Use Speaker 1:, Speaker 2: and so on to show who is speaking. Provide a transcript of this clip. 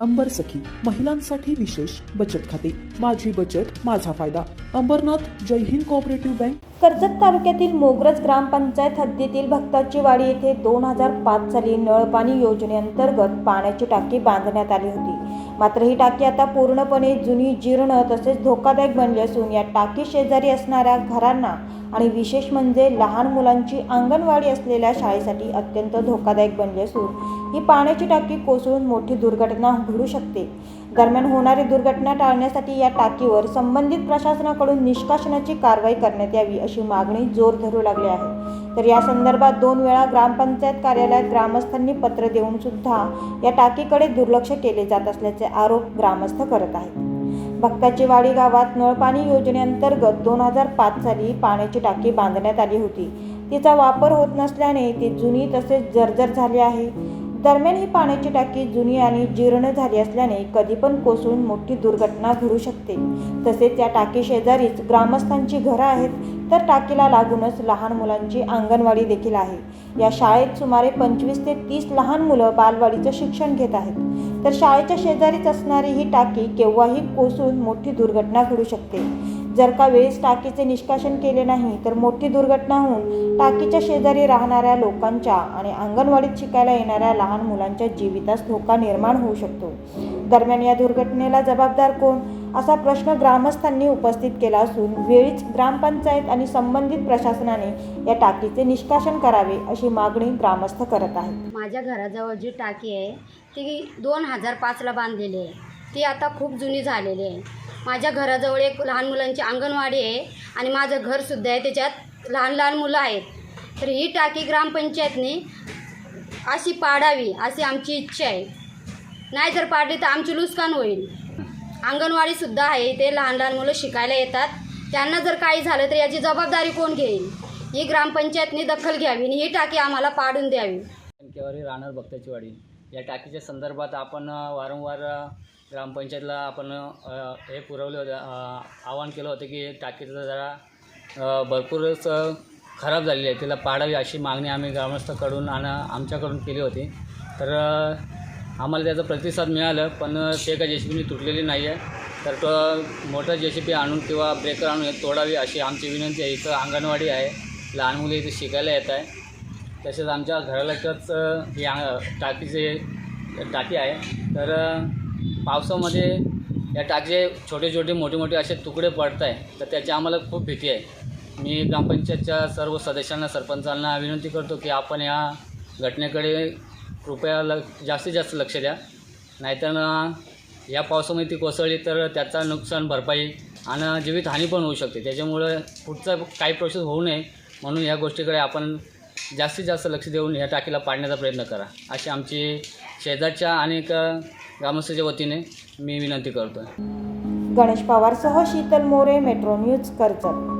Speaker 1: अंबर सखी महिलांसाठी विशेष बचत खाते. माझी बचत माझा फायदा. Ambernath Jai Hind cooperative bank.
Speaker 2: Karjat तालुक्यातील मोगरज ग्रामपंचायत हद्दीतील भक्ताची वाडी येथे दोन हजार पाच साली नळपाणी योजनेअंतर्गत पाण्याची टाकी बांधण्यात आली होती. मात्र ही टाकी आता पूर्णपणे जुनी जीर्ण तसेच धोकादायक बनली असून या टाकी शेजारी असणाऱ्या घरांना आणि विशेष म्हणजे लहान मुलांची अंगणवाडी असलेल्या शाळेसाठी अत्यंत धोकादायक बनली असून ही पाण्याची टाकी कोसळून मोठी दुर्घटना घडू शकते. दरम्यान होणारी दुर्घटना टाळण्यासाठी या टाकीवर संबंधित प्रशासनाकडून निष्कासनाची कारवाई करण्यात यावी अशी मागणी जोर धरू लागली आहे. तर या संदर्भात दोन वेळा ग्रामपंचायत कार्यालयात ग्रामस्थांनी पत्र देऊन सुद्धा या टाकीकडे दुर्लक्ष केले जात असल्याचे आरोप ग्रामस्थ करत आहेत. भक्ताची वाडी गावात नळपाणी योजनेअंतर्गत दोन हजार पाच साली पाण्याची टाकी बांधण्यात आली होती. तिचा वापर होत नसल्याने ती जुनी तसेच जर्जर झाली आहे. दरम्यान ही पाण्याची टाकी जुनी आणि जीर्ण झाली असल्याने कधी पण कोसळून मोठी दुर्घटना घडू शकते. तसेच या टाकी शेजारीच ग्रामस्थांची घरं आहेत तर टाकीला लागूनच लहान मुलांची अंगणवाडी देखील आहे. या शाळेत सुमारे पंचवीस ते तीस लहान मुलं बालवाडीचं शिक्षण घेत आहेत. तर शाळेच्या शेजारीच असणारी ही टाकी केव्हाही कोसळून मोठी दुर्घटना घडू शकते. जर का वेळेस टाकीचे निष्कासन केले नाही तर मोठी दुर्घटना होऊन टाकीच्या शेजारी राहणाऱ्या लोकांच्या आणि अंगणवाडीत शिकायला येणाऱ्या लहान मुलांच्या जीवितास धोका निर्माण होऊ शकतो. दरम्यान या दुर्घटनेला जबाबदार कोण? असा प्रश्न ग्रामस्थांनी उपस्थित केला असून वेळीच ग्रामपंचायत आणि संबंधित प्रशासनाने या टाकीचे निष्कासन करावे अशी मागणी ग्रामस्थ करत आहेत.
Speaker 3: माझ्या घराजवळ जी टाकी आहे ती दोन हजार पाचला बांधलेली आहे. ती आता खूप जुनी झालेली आहे. माझ्या घराजवळ एक लहान मुलांची अंगणवाडी आहे आणि माझं घरसुद्धा आहे. त्याच्यात लहान लहान मुलं आहेत. तर ही टाकी ग्रामपंचायतने अशी पाडावी अशी आमची इच्छा आहे. नाही जर पाडली तर आमची नुकसान होईल. अंगणवाडीसुद्धा आहे. ते लहान लहान मुलं शिकायला येतात. त्यांना जर काही झालं तर याची जबाबदारी कोण घेईल? ही ग्रामपंचायतने दखल घ्यावी आणि ही टाकी आम्हाला पाडून द्यावी.
Speaker 4: टक्केवारी राहणार भक्ताची वाडी. या टाकीच्या संदर्भात आपण वारंवार ग्रामपंचायतला आपण हे पुरवले होते आवाहन केलं होतं की टाकीचं जरा भरपूरच खराब झालेली आहे. तिला पाडावी अशी मागणी आम्ही ग्रामस्थकडून आणि आमच्याकडून केली होती. तर आम्हाला त्याचा प्रतिसाद मिळालं पण ते काय जे सी बीने तुटलेली नाही आहे तर तो मोठं जे सी बी आणून किंवा ब्रेकर आणून तोडावी अशी आमची विनंती आहे. इथं अंगणवाडी आहे. लहान मुले इथे शिकायला येत आहे. तसेच आमच्या घरालाच ही टाकीचे टाकी आहे. तर पावसामध्ये या टाकीचे छोटे छोटे मोठे मोठे असे तुकडे पडत आहे तर त्याची आम्हाला खूप भीती आहे. मी ग्रामपंचायतच्या सर्व सदस्यांना सरपंचांना विनंती करतो की आपण या घटनेकडे कृपया ल जास्तीत जास्त लक्ष द्या. नाहीतर या पावसामध्ये ती कोसळली तर त्याचा नुकसान भरपाई आणि जीवितहानी पण होऊ शकते. त्याच्यामुळं पुढचं काही प्रोसेस होऊ नये म्हणून या गोष्टीकडे आपण जास्तीत जास्त लक्ष देऊन या टाकीला पाडण्याचा प्रयत्न करा. अशी आमची शेजारच्या अनेक ग्रामस्थाच्या वतीने मी विनंती करतो आहे
Speaker 2: गणेश पवारसह शीतल मोरे मेट्रो न्यूज कर्जत.